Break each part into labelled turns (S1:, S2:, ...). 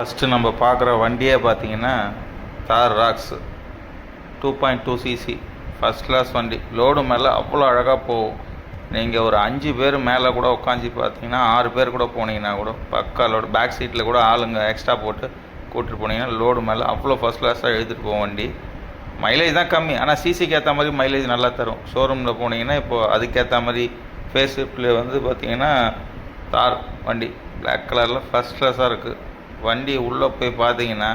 S1: First நம்ம பார்க்குற வண்டியே பார்த்தீங்கன்னா Thar Roxx. Two point two CC. First class வண்டி. லோடு மேலே அவ்வளோ அழகாக போகும். நீங்கள் ஒரு அஞ்சு பேர் மேலே கூட உட்காந்து பார்த்தீங்கன்னா ஆறு பேர் கூட போனீங்கன்னா கூட பக்கா லோடு பேக் சீட்டில் கூட ஆளுங்க எக்ஸ்ட்ரா போட்டு கூட்டிட்டு போனீங்கன்னா லோடு மேலே அவ்வளோ ஃபஸ்ட் கிளாஸாக எழுதிட்டு போகும் வண்டி. மைலேஜ் தான் கம்மி. ஆனால் சிசிக்கு ஏற்ற மாதிரி மைலேஜ் நல்லா தரும். ஷோரூமில் போனீங்கன்னா இப்போது அதுக்கேற்ற மாதிரி ஃபேஸ் ஷிஃப்டில் வந்து பார்த்தீங்கன்னா தார் வண்டி. பிளாக் கலரில் ஃபஸ்ட் கிளாஸாக இருக்குது வண்டி உள்ளே போய் பார்த்தீங்கன்னா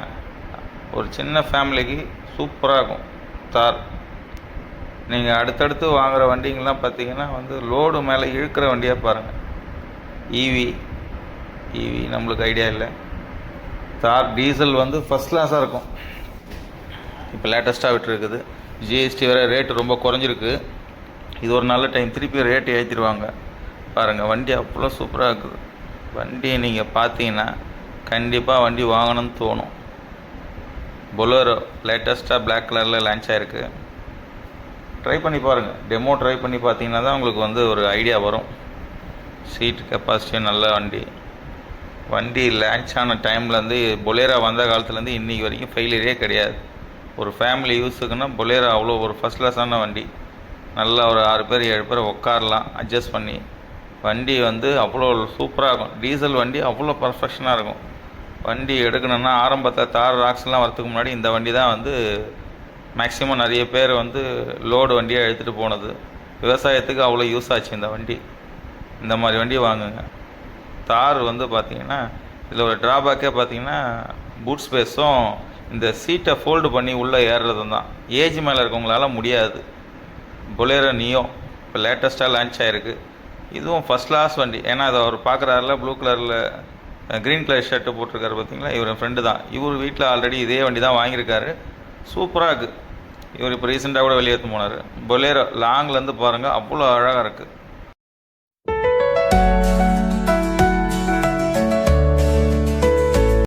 S1: ஒரு சின்ன ஃபேமிலிக்கு சூப்பராக இருக்கும். தார் நீங்கள் அடுத்தடுத்து வாங்குகிற வண்டிங்கள்லாம் பார்த்தீங்கன்னா வந்து லோடு மேலே இழுக்கிற வண்டியாக பாருங்கள் ஈவி ஈவி நம்மளுக்கு ஐடியா இல்லை. தார் டீசல் வந்து ஃபஸ்ட் கிளாஸாக இருக்கும். இப்போ லேட்டஸ்ட்டாக விட்டுருக்குது. ஜிஎஸ்டி வேறு ரேட்டு ரொம்ப குறைஞ்சிருக்கு. இது ஒரு நல்ல டைம் திருப்பி ரேட்டு ஏற்றிடுவாங்க பாருங்கள் வண்டி அவ்வளோ சூப்பராக இருக்குது. வண்டியை நீங்கள் பார்த்தீங்கன்னா கண்டிப்பாக வண்டி வாங்கணும்னு தோணும். பொலோரோ லேட்டஸ்ட்டாக பிளாக் கலரில் லான்ச் ஆயிருக்கு. ட்ரை பண்ணி பாருங்கள் டெமோ ட்ரை பண்ணி பார்த்தீங்கன்னா தான் உங்களுக்கு வந்து ஒரு ஐடியா வரும். சீட் கெப்பாசிட்டி நல்ல வண்டி. வண்டி லான்ச் ஆன டைம்லேருந்து பொலேரா வந்த காலத்துலேருந்து இன்றைக்கி வரைக்கும் ஃபெயிலியரே கிடையாது. ஒரு ஃபேமிலி யூஸுக்குன்னா பொலேரா அவ்வளோ ஒரு ஃபஸ்ட் கிளாஸான வண்டி. நல்லா ஒரு ஆறு பேர் ஏழு பேர் உட்காரலாம் அட்ஜஸ்ட் பண்ணி. வண்டி வந்து அவ்வளோ சூப்பராக இருக்கும். டீசல் வண்டி அவ்வளோ பர்ஃபெக்ஷனாக இருக்கும். வண்டி எடுக்கணும்னா ஆரம்பத்தில் தார் ராக்ஸ்லாம் வரத்துக்கு முன்னாடி இந்த வண்டி தான் வந்து மேக்ஸிமம் நிறைய பேர் வந்து லோடு வண்டியாக எடுத்துகிட்டு போனது. விவசாயத்துக்கு அவ்வளோ யூஸ் ஆச்சு இந்த வண்டி. இந்த மாதிரி வண்டி வாங்குங்க. தார் வந்து பார்த்திங்கன்னா இதில் ஒரு ட்ராபேக்கே பார்த்தீங்கன்னா பூட் ஸ்பேஸும் இந்த சீட்டை ஃபோல்டு பண்ணி உள்ளே ஏறுறதும் தான். ஏஜ் மேலே இருக்கவங்களால முடியாது. பொலேரோ நியோ இப்போ லேட்டஸ்ட்டாக லான்ச் ஆகிருக்கு இதுவும் ஃபஸ்ட் கிளாஸ் வண்டி. ஏன்னா அதை அவர் பார்க்குறாருல ப்ளூ கலரில் க்ரீன் கலர் ஷர்ட்டு போட்டிருக்காரு பார்த்தீங்களா இவர் ஃப்ரெண்டு தான். இவர் வீட்டில் ஆல்ரெடி இதே வண்டி தான் வாங்கியிருக்காரு. சூப்பராக இருக்குது இவர் இப்போ ரீசெண்டாக கூட வெளியேற்று போனார். பொலேரோ லாங்லேருந்து பாருங்கள் அவ்வளோ அழகாக இருக்குது